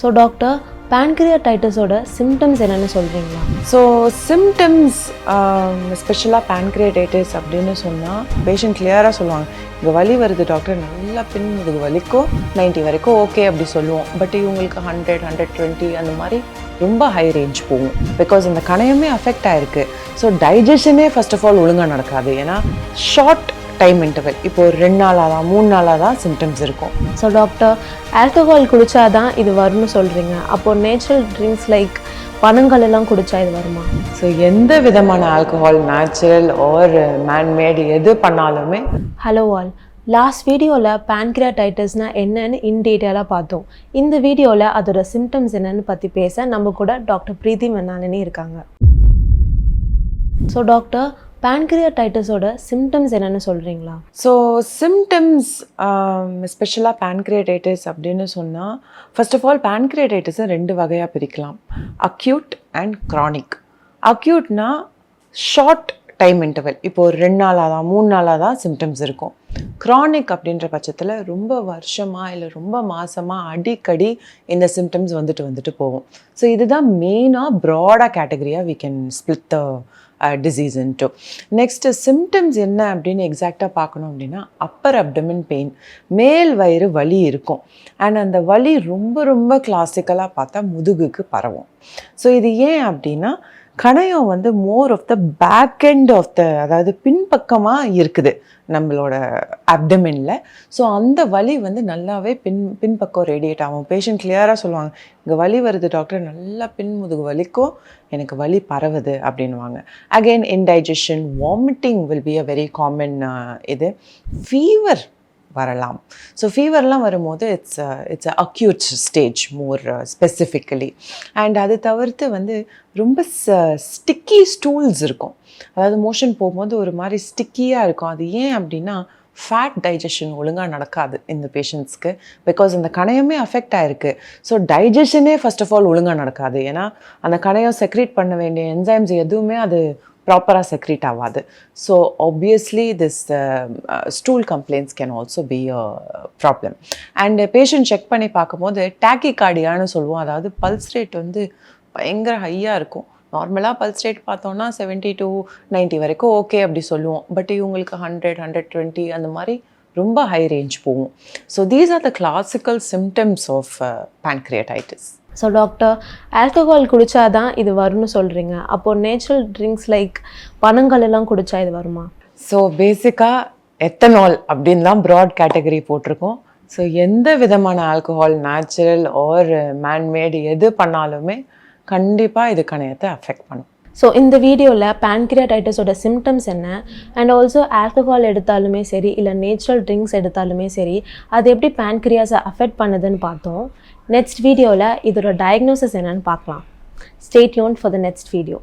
So doctor பேன்கிரியாடைட்டிஸோட symptoms என்னென்னு சொல்கிறீங்களா so symptoms ஸ்பெஷலாக பேன்கிரியாடைட்டிஸ் அப்படின்னு சொன்னால் பேஷண்ட் கிளியராக சொல்லுவாங்க. இங்கே வலி வருது டாக்டர் நல்லா பின் இதுக்கு வலிக்கும் 90 வரைக்கும் ஓகே அப்படி சொல்லுவோம். பட் இவங்களுக்கு ஹண்ட்ரட் ஹண்ட்ரட் டுவெண்ட்டி அந்த மாதிரி ரொம்ப ஹை ரேஞ்ச் போகும். பிகாஸ் இந்த கணையமே அஃபெக்ட் ஆகிருக்கு ஸோ டைஜஷனே ஃபஸ்ட் ஆஃப் ஆல் ஒழுங்காக நடக்காது. ஏன்னா ஷார்ட் டைம் இன்டர்வல் இப்போ ஒரு ரெண்டு நாளாக தான் மூணு நாளாக தான் சிம்டம்ஸ் இருக்கும். ஸோ டாக்டர் ஆல்கஹால் குடிச்சாதான் இது வரும்னு சொல்கிறீங்க அப்போது நேச்சுரல் ட்ரிங்க்ஸ் லைக் பனங்கள் எல்லாம் குடிச்சா இது வருமா? ஸோ எந்த விதமான ஆல்கஹால் நேச்சுரல் ஆர் மேன்மேட் எது பண்ணாலுமே ஹலோ ஆல் லாஸ்ட் வீடியோவில் பேன்க்ரியாடைட்டிஸ்னால் என்னன்னு இன் டீட்டெயிலாக பார்த்தோம். இந்த வீடியோவில் அதோட சிம்டம்ஸ் என்னன்னு பற்றி பேச நம்ம கூட டாக்டர் பிரீத்தி மென்னாலினி இருக்காங்க. ஸோ டாக்டர் பேன்க்ரியாடைட்டிஸோட சிம்டம்ஸ் என்னென்னு சொல்கிறீங்களா ஸோ சிம்டம்ஸ் ஸ்பெஷலாக பேன்கிரியாடைட்டிஸ் அப்படின்னு சொன்னால் ஃபர்ஸ்ட் ஆஃப் ஆல் பேன்கிரியாடைட்டிஸை ரெண்டு வகையாக பிரிக்கலாம். அக்யூட் அண்ட் க்ரானிக் அக்யூட்னா ஷார்ட் டைம் இன்டர்வல் இப்போ ஒரு ரெண்டு நாளாக தான் மூணு நாளாக தான் சிம்டம்ஸ் இருக்கும். க்ரானிக் அப்படின்ற பட்சத்தில் ரொம்ப வருஷமாக இல்லை ரொம்ப மாசமாக அடிக்கடி இந்த சிம்டம்ஸ் வந்துட்டு வந்துட்டு போகும். ஸோ இதுதான் மெயினாக ப்ராடாக கேட்டகரியாக we can split the disease into next symptoms என்ன அப்படின்னு எக்ஸாக்டாக பார்க்கணும் அப்படின்னா அப்பர் அப்டமின் பெயின் மேல் வயிறு வலி இருக்கும். அண்ட் அந்த வலி ரொம்ப ரொம்ப கிளாசிக்கலாக பார்த்தா முதுகுக்கு பரவும். ஸோ இது ஏன் அப்படின்னா கணையம் வந்து more of the back end of the அதாவது பின்பக்கமாக இருக்குது நம்மளோட அப்டமினில் ஸோ அந்த வலி வந்து நல்லாவே பின் பின்பக்கம் ரேடியேட் ஆகும். பேஷண்ட் கிளியராக சொல்லுவாங்க. இங்கே வலி வருது டாக்டர் நல்லா பின்முதுகு வலிக்கும். எனக்கு வலி பரவுது அப்படின்வாங்க again indigestion vomiting will be a very common இது. ஃபீவர் வரலாம். ஸோ ஃபீவர்லாம் வரும்போது it's it's acute stage more specifically and அது தவிர்த்து வந்து ரொம்ப ஸ்டிக்கி ஸ்டூல்ஸ் இருக்கும். அதாவது மோஷன் போகும்போது ஒரு மாதிரி ஸ்டிக்கியாக இருக்கும். அது ஏன் அப்படின்னா ஃபேட் டைஜஷன் ஒழுங்காக நடக்காது இந்த பேஷண்ட்ஸ்க்கு பிகாஸ் அந்த கணையமே அஃபெக்ட் ஆகிருக்கு ஸோ டைஜஷனே ஃபர்ஸ்ட் ஆஃப் ஆல் ஒழுங்காக நடக்காது. ஏன்னா அந்த கணையம் செக்ரேட் பண்ண வேண்டிய என்சைம்ஸ் எதுவுமே அது ப்ராப்பராக செக்ரீட் ஆகாது so obviously this stool complaints can also be a problem and patient check பண்ணி பார்க்கும்போது டேக்கி கார்டியான்னு சொல்லுவோம். அதாவது பல்ஸ் ரேட் வந்து பயங்கர ஹையாக இருக்கும். நார்மலாக பல்ஸ் ரேட் பார்த்தோன்னா செவன்ட்டி டு 90 வரைக்கும் ஓகே அப்படி சொல்லுவோம். பட் இவங்களுக்கு ஹண்ட்ரட் ஹண்ட்ரட் டுவெண்ட்டி அந்த மாதிரி ரொம்ப ஹை ரேஞ்ச் போகும். So these are the classical symptoms of pancreatitis so doctor alcohol குடிச்சாதான் இது வரும்னு சொல்கிறீங்க அப்போது நேச்சுரல் ட்ரிங்க்ஸ் லைக் பனங்கள் எல்லாம் குடிச்சா இது வருமா? ஸோ பேசிக்காக எத்தனால் அப்படின்னு தான் ப்ராட் கேட்டகரி போட்டிருக்கோம். ஸோ எந்த விதமான ஆல்கஹால் நேச்சுரல் ஆர் மேன்மேட் எது பண்ணாலுமே கண்டிப்பாக இது கணையத்தை அஃபெக்ட் பண்ணும். ஸோ இந்த வீடியோவில் பேன்க்ரியாடைட்டிஸோட சிம்டம்ஸ் என்ன? அண்ட் ஆல்சோ ஆல்கஹால் எடுத்தாலுமே சரி இல்லை நேச்சுரல் ட்ரிங்க்ஸ் எடுத்தாலுமே சரி அது எப்படி பேன்க்ரியாஸை அஃபெக்ட் பண்ணுதுன்னு பார்த்தோம். நெக்ஸ்ட் வீடியோவில் இதோட டயக்னோசிஸ் என்னன்னு பார்க்கலாம். Stay tune for the next video